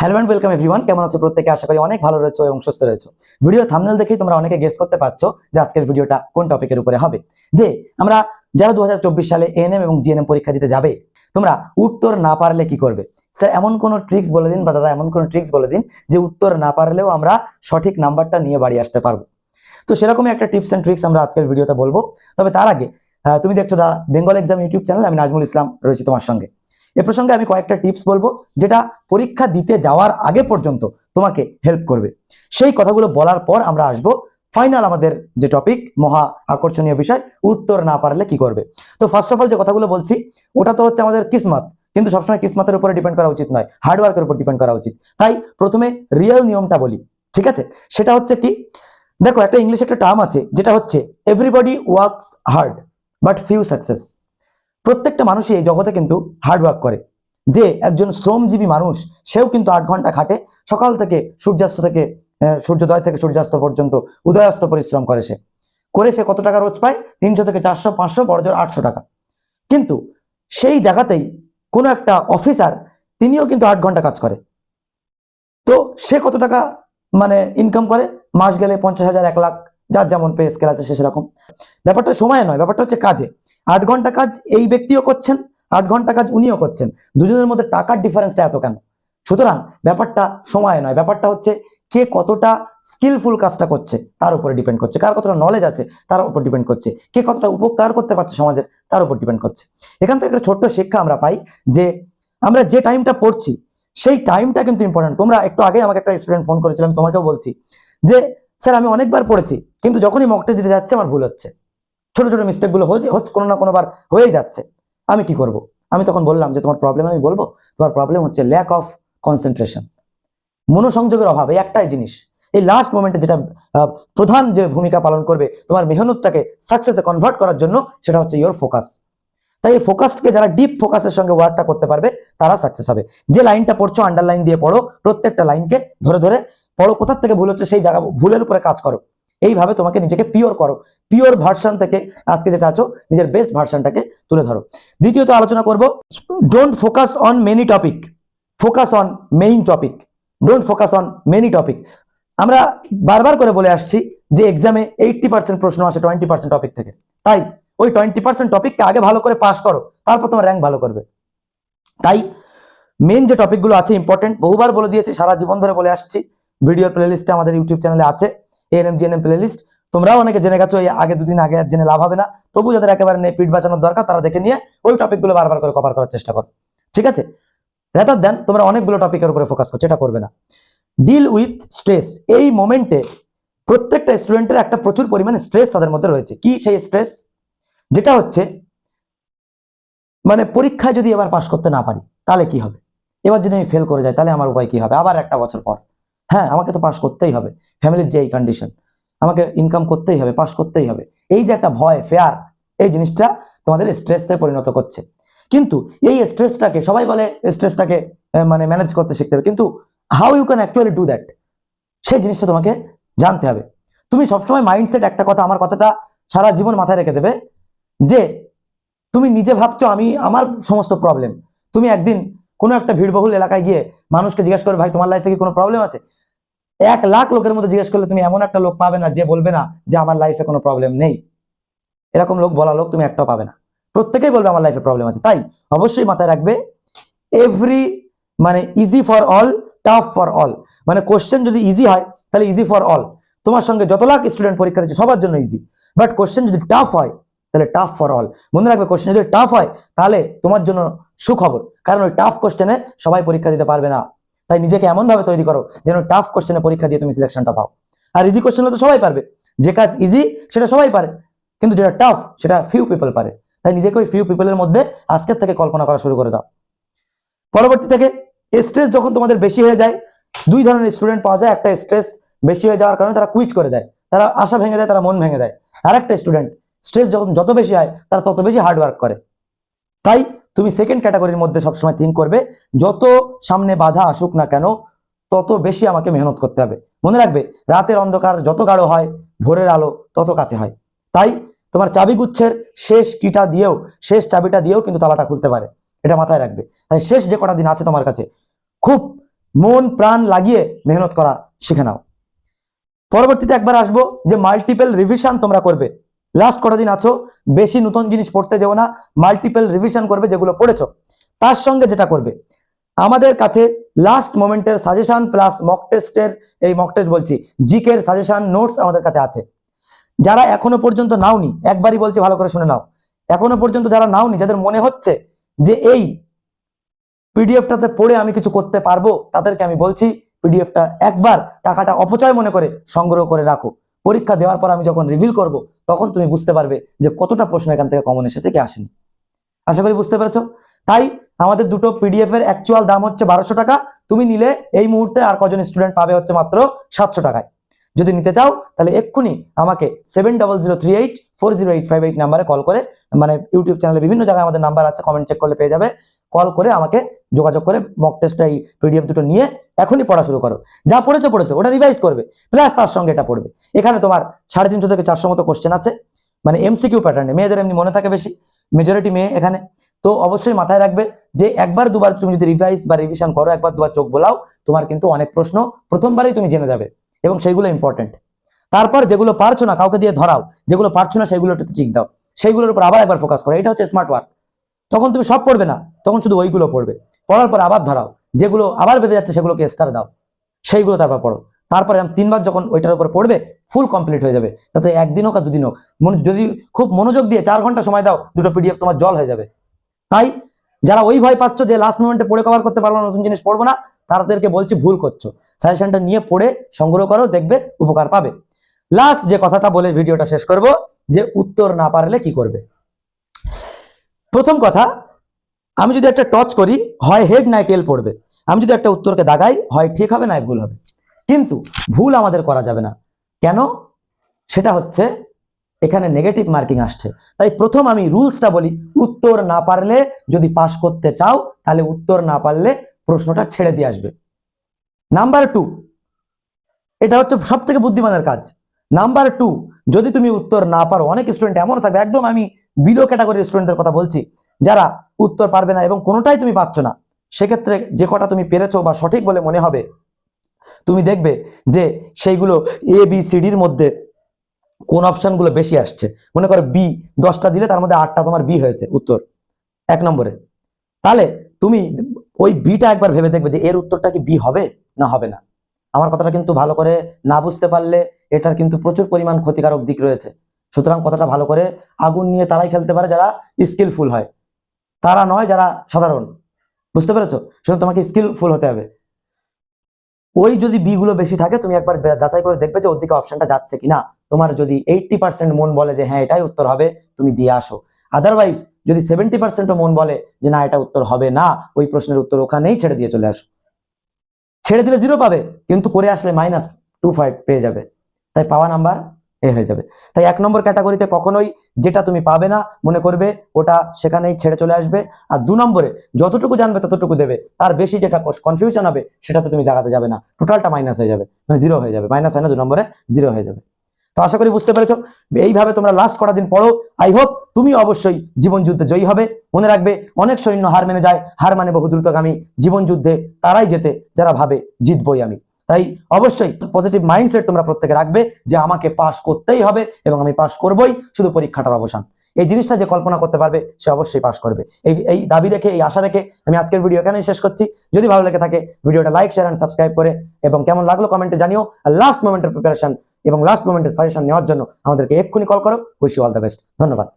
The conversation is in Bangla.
হ্যালো অ্যান্ড ওয়েলকাম এভরিওয়ান কেমন আছো প্রত্যেকে? আশা করি অনেক ভালো রয়েছে এবং সুস্থ রয়েছে। ভিডিওর থামনেল দেখেই তোমরা অনেকে গেস করতে পারছ যে আজকের ভিডিওটা কোন টপিকের উপরে হবে। যে আমরা যারা দু হাজার চব্বিশ সালে এএনএম এবং জিএনএম পরীক্ষা দিতে যাবে, তোমরা উত্তর না পারলে কি করবে? স্যার এমন কোন ট্রিক্স বলে দিন বা দাদা, এমন কোন ট্রিক্স বলে দিন যে উত্তর না পারলেও আমরা সঠিক নাম্বারটা নিয়ে বাড়ি আসতে পারব। তো সেরকমই একটা টিপস এন্ড ট্রিক্স আমরা আজকের ভিডিওতে বলব। তবে তার আগে তুমি দেখছ the Bengal exam YouTube channel আমি নাজমুল ইসলাম রয়েছি তোমার সঙ্গে। এ প্রসঙ্গে আমি কয়েকটা টিপস বলব, যেটা পরীক্ষা দিতে যাওয়ার আগে পর্যন্ত তোমাকে হেল্প করবে। সেই কথাগুলো বলার পর আমরা আসব ফাইনাল আমাদের যে টপিক মহা আকর্ষণীয় বিষয়, উত্তর না পারলে কি করবে? তো ফার্স্ট অফ অল যে কথাগুলো বলছি, ওটা তো হচ্ছে আমাদের কিসমত। কিন্তু সবসময় কিসমতের উপরে ডিপেন্ড করা উচিত নয় হার্ডওয়ার্কের উপর ডিপেন্ড করা উচিত। তাই প্রথমে রিয়েল নিয়মটা বলি, ঠিক আছে? সেটা হচ্ছে কি, দেখো একটা ইংলিশ একটা টার্ম আছে, যেটা হচ্ছে everybody works hard but few success প্রত্যেকটা মানুষই এই জগতে কিন্তু হার্ড ওয়ার্ক করে। যে একজন শ্রমজীবী মানুষ, সেও কিন্তু আট ঘণ্টা খাটে, সকাল থেকে সূর্যাস্ত থেকে সূর্যোদয় থেকে সূর্যাস্ত পর্যন্ত উদয়াস্ত পরিশ্রম করে সে। করে সে কত টাকা রোজ পায়? তিনশো থেকে চারশো, পাঁচশো, বড় জোর আটশো টাকা। কিন্তু সেই জায়গাতেই কোনো একটা অফিসার তিনিও কিন্তু আট ঘণ্টা কাজ করে। তো সে কত টাকা মানে ইনকাম করে? মাস গেলে পঞ্চাশ হাজার, এক লাখ, যার যেমন পে স্কেল আছে সে সেরকম। ব্যাপারটা সময় নয়, ব্যাপারটা হচ্ছে কাজে। আট ঘণ্টা কাজ এই ব্যক্তিও করছেন, আট ঘণ্টা কাজ উনিও করছেন। দুজনের মধ্যে টাকার ডিফারেন্সটা এত কেন? সুতরাং ব্যাপারটা সময় নয়, ব্যাপারটা হচ্ছে কে কতটা স্কিলফুল কাজটা করছে, তার উপরে ডিপেন্ড করছে। কার কতটা নলেজ আছে, তার উপর ডিপেন্ড করছে। কে কতটা উপকার করতে পারছে সমাজের, তার উপর ডিপেন্ড করছে। এখান থেকে একটা ছোট্ট শিক্ষা আমরা পাই যে আমরা যে টাইমটা পড়ছি, সেই টাইমটা কিন্তু ইম্পর্টেন্ট তোমরা একটু আগে আমাকে একটা স্টুডেন্ট ফোন করেছিলাম তোমাকেও বলছি যে, স্যার, আমি অনেকবার পড়েছি, কিন্তু যখনই মক টেস্ট দিতে যাচ্ছে, আমার ভুল হচ্ছে। ছোট ছোট মিস্টেকগুলো হচ্ছে হচ্ছে কোনো না কোনো বার হয়েই যাচ্ছে। আমি কি করব? আমি তখন বললাম যে, তোমার প্রবলেম আমি বলব? তোমার প্রবলেম হচ্ছে ল্যাক অফ কনসেন্ট্রেশন মনোসংযোগের অভাব, এই একটাই জিনিস। এই লাস্ট মোমেন্টে যেটা প্রধান যে ভূমিকা পালন করবে তোমার মেহনতটাকে সাকসেসে কনভার্ট করার জন্য, সেটা হচ্ছে ইয়োর ফোকাস তাই এই ফোকাসকে যারা ডিপ ফোকাসের সঙ্গে ওয়ার্কটা করতে পারবে, তারা সাকসেস হবে। যে লাইনটা পড়ছো আন্ডারলাইন দিয়ে পড়ো, প্রত্যেকটা লাইনকে ধরে ধরে পড়ো। কোথার থেকে ভুল হচ্ছে, সেই জায়গা ভুলের উপরে কাজ করো। এইভাবে তোমাকে নিজেকে পিওর করো। পিওর ভার্সন থেকে আজকে যেটা আছো, নিজের বেস্ট ভার্সনটাকে তুলে ধরো। দ্বিতীয়ত আলোচনা করব don't focus on many topic focus on main topic don't focus on many topic আমরা বারবার করে বলে আসছি যে এক্সামে এইটটি পার্সেন্ট প্রশ্ন আসে টোয়েন্টি পার্সেন্ট টপিক থেকে। তাই, ওই টোয়েন্টি পার্সেন্ট টপিককে আগে ভালো করে পাস করো, তারপর তোমার র্যাঙ্ক ভালো করবে। তাই মেন যে টপিকগুলো আছে ইম্পর্টেন্ট বহুবার বলে দিয়েছি, সারা জীবন ধরে বলে আসছি। ভিডিও প্লেলিস্টে আমাদের ইউটিউব চ্যানেলে আছে। এএনএম জিএনএম প্লেলিস্ট তোমরাও অনেকে জেনে গেছো, এই আগে দুদিন আগে জেনে লাভ হবে না। তবু যাদের একেবারে নেই, পিঠ বাঁচানোর দরকার, তারা দেখে নিয়ে ওই টপিকগুলো বারবার করে কভার করার চেষ্টা করো। ঠিক আছে? রেতার দেন তোমরা অনেকগুলো টপিকের উপরে ফোকাস করছ এটা করবে না। ডিল উইথ স্ট্রেস এই মোমেন্টে প্রত্যেকটা স্টুডেন্টের একটা প্রচুর পরিমাণে স্ট্রেস তাদের মধ্যে রয়েছে। কি সেই স্ট্রেস যেটা হচ্ছে মানে পরীক্ষায় যদি এবার পাশ করতে না পারি, তাহলে কি হবে? এবার যদি আমি ফেল করে যাই, তাহলে আমার উপায় কি হবে? আবার একটা বছর পর। হ্যাঁ আমাকে তো পাশ করতেই হবে। ফ্যামিলির যে এই কন্ডিশন আমাকে ইনকাম করতেই হবে পাশ করতেই হবে। এই যে একটা ভয় ফেয়ার এই জিনিসটা তোমাদের স্ট্রেসে পরিণত করছে। কিন্তু এই স্ট্রেসটাকে সবাই বলে স্ট্রেসটাকে মানে ম্যানেজ করতে শিখতে হবে। কিন্তু how you can actually do that সেই জিনিসটা তোমাকে জানতে হবে। তুমি সবসময় মাইন্ডসেট একটা কথা, আমার কথাটা সারা জীবন মাথায় রেখে দেবে যে, তুমি নিজে ভাবছ আমি, আমার সমস্ত প্রবলেম তুমি একদিন কোনো একটা ভিড়বহুল এলাকায় গিয়ে মানুষকে জিজ্ঞেস করবে, ভাই, তোমার লাইফে কি কোনো প্রবলেম আছে? এক লাখ লোকের মধ্যে জিজ্ঞেস করলে তুমি এমন একটা লোক পাবে না যে বলবে না যে আমার লাইফে কোনো প্রবলেম নেই। এরকম লোক, বলা লোক তুমি একটাও পাবে না। প্রত্যেকেই বলবে আমার লাইফে প্রবলেম আছে। তাই অবশ্যই মাথায় রাখবে এভরি মানে easy for all tough for all মানে কোশ্চেন যদি ইজি হয়, তাহলে ইজি ফর অল তোমার সঙ্গে যত লাখ স্টুডেন্ট পরীক্ষা দিচ্ছে, সবার জন্য ইজি বাট কোশ্চেন যদি টাফ হয়, তাহলে টাফ ফর অল মনে রাখবে কোশ্চেন যদি টাফ হয়, তাহলে তোমার জন্য সুখবর। কারণ ওই টাফ কোশ্চেনে সবাই পরীক্ষা দিতে পারবে না। তাই নিজেকে এমন ভাবে তৈরি করো যেন টাফ কোশ্চেনে পরীক্ষা দিয়ে তুমি সিলেকশনটা পাও। আর ইজি কোশ্চেন তো সবাই পারবে। যে কাজ ইজি সেটা সবাই পারে। কিন্তু যেটা টাফ সেটা ফিউ পিপল পারে। তাই নিজেকে ওই ফিউ পিপলের মধ্যে আজকের থেকে কল্পনা করা শুরু করে দাও। পরবর্তী থেকে স্ট্রেস যখন তোমাদের বেশি হয়ে যায়, দুই ধরনের স্টুডেন্ট পাওয়া যায়। একটা স্ট্রেস বেশি হয়ে যাওয়ার কারণে তারা কুইট করে দেয়। তারা আশা ভেঙে দেয়, তারা মন ভেঙে দেয়। আর একটা স্টুডেন্ট স্ট্রেস যখন যত বেশি হয়, তারা তত বেশি হার্ডওয়ার্ক করে। তাই তুমি সেকেন্ড ক্যাটাগরির মধ্যে সবসময় থিঙ্ক করবে। যত সামনে বাধা আসুক না কেন, তত বেশি আমাকে মেহনত করতে হবে। মনে রাখবে, রাতের অন্ধকার যত গাঢ় হয়, ভোরের আলো তত কাছে হয়। তাই তোমার চাবি গুচ্ছের শেষ কিটা দিয়েও, শেষ চাবিটা দিয়েও কিন্তু তালাটা খুলতে পারে। এটা মাথায় রাখবে। তাই শেষ যে কটা দিন আছে তোমার কাছে, খুব মন প্রাণ লাগিয়ে মেহনত করা শিখে নাও। পরবর্তীতে একবার আসব যে মাল্টিপল রিভিশন তোমরা করবে। লাস্ট কটা দিন আছো, বেশি নতুন জিনিস পড়তে যেও না মাল্টিপল রিভিশন করবে যেগুলো পড়েছো। তার সঙ্গে যেটা করবে, আমাদের কাছে লাস্ট মোমেন্টের সাজেশন প্লাস মক টেস্টের এই মক টেস্ট বলছি জিকের সাজেশন নোটস আমাদের কাছে আছে। যারা এখনও পর্যন্ত নাওনি, একবারই বলছি ভালো করে শুনে নাও। এখনও পর্যন্ত যারা নাওনি, যাদের মনে হচ্ছে যে এই পিডিএফটাতে পড়ে আমি কিছু করতে পারব, তাদেরকে আমি বলছি পিডিএফটা একবার টাকাটা অপচয় মনে করে সংগ্রহ করে রাখো। পরীক্ষা দেওয়ার পর আমি যখন রিভিল করব, তখন তুমি বুঝতে পারবে যে কতটা প্রশ্ন এখান থেকে কমন এসেছে, কি আসেনি। আশা করি বুঝতে পেরেছ? তাই আমাদের দুটো পিডিএফ এর অ্যাকচুয়াল দাম হচ্ছে বারোশো টাকা। তুমি নিলে এই মুহূর্তে আর কজন স্টুডেন্ট পাবে হচ্ছে মাত্র সাতশো টাকায়। যদি নিতে চাও, তাহলে এক্ষুনি আমাকে seven double zero three eight four zero eight five eight নাম্বারে কল করে মানে ইউটিউব চ্যানেলে বিভিন্ন জায়গায় আমাদের নাম্বার আছে কমেন্ট চেক করলে পেয়ে যাবে। কল করে আমাকে যোগাযোগ করে মক টেস্টটা এই পিডিএফ দুটো নিয়ে এখনই পড়া শুরু করো। যা পড়েছো পড়েছো, ওটা রিভাইজ করবে। প্লাস তার সঙ্গে এটা পড়বে। এখানে তোমার সাড়ে তিনশো থেকে চারশো মতো কোশ্চেন আছে। মানে এমসিকিউ প্যাটার্নে মেয়েদের এমনি মনে থাকে বেশি। মেজরিটি মেয়ে এখানে। তো অবশ্যই মাথায় রাখবে যে একবার দুবার তুমি যদি রিভাইজ বা রিভিশন করো, একবার দুবার চোখ বোলাও, তোমার কিন্তু অনেক প্রশ্ন প্রথমবারই তুমি জেনে যাবে। এবং সেইগুলো ইম্পর্টেন্ট তারপর যেগুলো পারছ না, কাউকে দিয়ে ধরাও। যেগুলো পারছ না সেগুলোতে চিক দাও। সেইগুলোর উপর আবার একবার ফোকাস করো। এটা হচ্ছে স্মার্ট ওয়ার্ক তখন তুমি সব পড়বে না, তখন শুধু ওইগুলো পড়বে। পড়ার পর আবার ধরাও, যেগুলো আবার বেঁধে যাচ্ছে সেগুলোকে স্টার দাও, সেইগুলো তারপর পড়ো। তারপরে আমি তিনবার যখন ওইটার উপর পড়বে ফুল কমপ্লিট হয়ে যাবে। তাতে একদিন হোক আর দুদিন হোক যদি খুব মনোযোগ দিয়ে চার ঘণ্টা সময় দাও, দুটো পিডিএফ তোমার জল হয়ে যাবে। তাই যারা ওই ভয় পাচ্ছ যে লাস্ট মোমেন্টে পড়ে কভার করতে পারব না, নতুন জিনিস পড়ব না, তাদেরকে বলছি ভুল করছ। সাজেশনটা নিয়ে পড়ে সংগ্রহ করো, দেখবে উপকার পাবে। লাস্ট যে কথাটা বলে ভিডিওটা শেষ করব, যে উত্তর না পারলে কি করবে? প্রথম কথা, আমি যদি একটা টচ করি, হয় হেড নাই টেল পড়বে। আমি যদি একটা উত্তরকে দাগাই, হয় ঠিক হবে না ভুল হবে। কিন্তু ভুল আমাদের করা যাবে না। কেন? সেটা হচ্ছে, এখানে নেগেটিভ মার্কিং আসছে। তাই প্রথম আমি রুলসটা বলি, উত্তর না পারলে যদি পাস করতে চাও, তাহলে উত্তর না পারলে প্রশ্নটা ছেড়ে দিয়ে আসবে। নাম্বার টু এটা হচ্ছে সব থেকে বুদ্ধিমানের কাজ। নাম্বার টু যদি তুমি উত্তর না পারো, অনেক স্টুডেন্ট এমনও থাকবে, একদম আমি বিলো ক্যাটাগরির স্টুডেন্টদের কথা বলছি, যারা উত্তর পারবে না এবং কোনোটাই তুমি পাচ্ছ না, সেক্ষেত্রে যে কটা তুমি পেরেছ বা সঠিক বলে মনে হবে, তুমি দেখবে যে সেইগুলো এ বি সিডির মধ্যে কোন অপশনগুলো বেশি আসছে। মনে করো বি দশটা দিলে তার মধ্যে আটটা তোমার বি হয়েছে উত্তর, এক নম্বরে। তাহলে তুমি ওই বিটা একবার ভেবে দেখবে যে এর উত্তরটা কি বি হবে না হবে না। আমার কথাটা কিন্তু ভালো করে না বুঝতে পারলে এটার কিন্তু প্রচুর পরিমাণ ক্ষতিকারক দিক রয়েছে। সুতরাং কথাটা ভালো করে আগুন নিয়ে তারাই খেলতে পারে যারা স্কিলফুল হয়। তারা নয়, যারা সাধারণ। বুঝতে পেরেছ? শুধু তোমাকে স্কিলফুল হতে হবে। ওই যদি বি গুলো বেশি থাকে, তুমি একবার যাচাই করে দেখবে যে ওর দিকে অপশনটা যাচ্ছে কিনা। তোমার যদি এইটটি পার্সেন্ট মন বলে যে হ্যাঁ এটাই উত্তর হবে, তুমি দিয়ে আসো। আদারওয়াইজ যদি সেভেন্টি পার্সেন্টও মন বলে যে, না, এটা উত্তর হবে না, ওই প্রশ্নের উত্তর ওখানেই ছেড়ে দিয়ে চলে আসো। ছেড়ে দিলে জিরো পাবে, কিন্তু করে আসলে মাইনাস টু ফাইভ পেয়ে যাবে। তাই পাওয়া নাম্বার এ হয়ে যাবে। তাই এক নম্বর ক্যাটাগরিতে কখনোই যেটা তুমি পাবে না মনে করবে, ওটা সেখানেই ছেড়ে চলে আসবে। আর দু নম্বরে যতটুকু জানবে ততটুকু দেবে। তার বেশি যেটা কনফিউশন হবে সেটাতে তুমি দেখাতে যাবে না। টোটালটা মাইনাস হয়ে যাবে মানে জিরো হয়ে যাবে। মাইনাস হয় না, দু নম্বরে জিরো হয়ে যাবে। তো আশা করি বুঝতে পেরেছ। এইভাবে তোমরা লাস্ট কটা দিন পড়ো। আই হোপ তুমি অবশ্যই জীবন যুদ্ধে জয়ী হবে। মনে রাখবে, অনেক সৈন্য হার মেনে যায়। হার মানে বহু দ্রুতগামী জীবন যুদ্ধে তারাই যেতে যারা ভাবে, জিতবই আমি। তাই অবশ্যই পজিটিভ মাইন্ডসেট তোমরা প্রত্যেকে রাখবে যে আমাকে পাস করতেই হবে এবং আমি পাস করবই, শুধু পরীক্ষাটার অবসান। এই জিনিসটা যে কল্পনা করতে পারবে, সে অবশ্যই পাস করবে। এই এই দাবি রেখে, এই আশা রেখে আমি আজকের ভিডিও এখানেই শেষ করছি। যদি ভালো লেগে থাকে, ভিডিওটা লাইক শেয়ার এন্ড সাবস্ক্রাইব করে এবং কেমন লাগল কমেন্টে জানিও। আর লাস্ট মোমেন্টের প্রিপারেশন এবং লাস্ট মোমেন্টের সাজেশন নেওয়ার জন্য আমাদেরকে এক্ষুনি কল করো। Wish you all the best ধন্যবাদ।